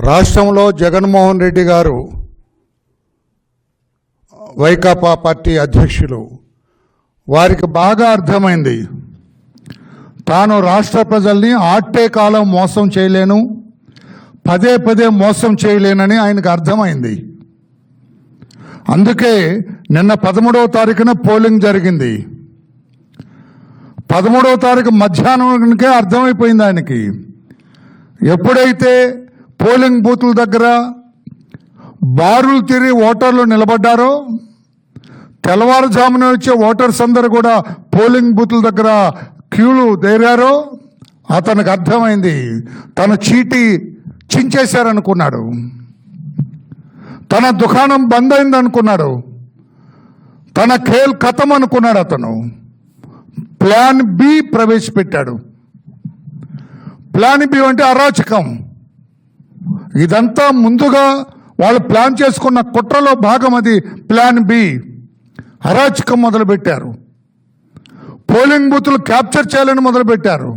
రాష్ట్రంలో జగన్మోహన్ రెడ్డి గారు వైకాపా పార్టీ అధ్యక్షులు. వారికి బాగా అర్థమైంది. తాను రాష్ట్ర ప్రజల్ని ఆట్టే కాలం మోసం చేయలేను పదే పదే మోసం చేయలేనని ఆయనకు అర్థమైంది. అందుకే నిన్న పదమూడవ తారీఖున పోలింగ్ జరిగింది. పదమూడవ తారీఖు మధ్యాహ్నంకే అర్థమైపోయింది ఆయనకి. ఎప్పుడైతే పోలింగ్ బూతుల దగ్గర బారులు తిరిగి ఓటర్లు నిలబడ్డారో తెల్లవారుజామున వచ్చే ఓటర్స్ అందరూ కూడా పోలింగ్ బూతుల దగ్గర క్యూలు దేరారో అతనికి అర్థమైంది. తన చీటీ చించేశారనుకున్నాడు. తన దుకాణం బంద్ అయింది అనుకున్నాడు తన ఖేల్ కథం అనుకున్నాడు అతను. ప్లాన్ బి ప్రవేశపెట్టాడు. ప్లాన్ బి అంటే అరాచకం. ఇదంతా ముందుగా వాళ్ళు ప్లాన్ చేసుకున్న కుట్రలో భాగం అది ప్లాన్ బి. అరాచకం మొదలుపెట్టారు. పోలింగ్ బూతులు క్యాప్చర్ చేయాలని మొదలుపెట్టారు.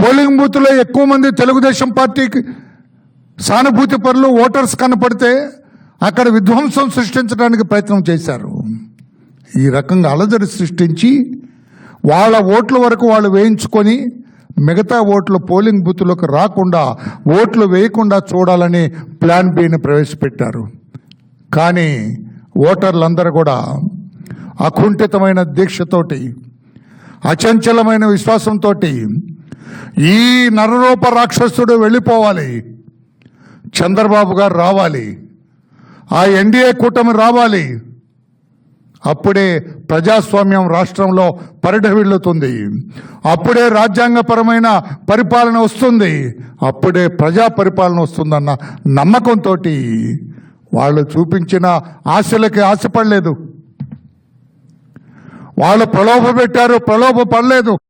పోలింగ్ బూత్లో ఎక్కువ మంది తెలుగుదేశం పార్టీకి సానుభూతి పరులు ఓటర్స్ కనపడితే అక్కడ విధ్వంసం సృష్టించడానికి ప్రయత్నం చేశారు. ఈ రకంగా అలజడి సృష్టించి వాళ్ళ ఓట్ల వరకు వాళ్ళు వేయించుకొని మిగతా ఓట్లు పోలింగ్ బూత్లోకి రాకుండా ఓట్లు వేయకుండా చూడాలని ప్లాన్ బిని ప్రవేశపెట్టారు. కానీ ఓటర్లందరూ కూడా అకుంఠితమైన దీక్షతోటి అచంచలమైన విశ్వాసంతో ఈ నరరూప రాక్షసుడు వెళ్ళిపోవాలి. చంద్రబాబు గారు రావాలి. ఆ ఎన్డీఏ కూటమి రావాలి. అప్పుడే ప్రజాస్వామ్యం రాష్ట్రంలో పరిఢవిల్లుతుంది అప్పుడే రాజ్యాంగపరమైన పరిపాలన వస్తుంది. అప్పుడే ప్రజా పరిపాలన వస్తుందన్న నమ్మకంతో వాళ్ళు చూపించిన ఆశలకి ఆశపడలేదు. వాళ్ళు ప్రలోభ పెట్టారు ప్రలోభ పడలేదు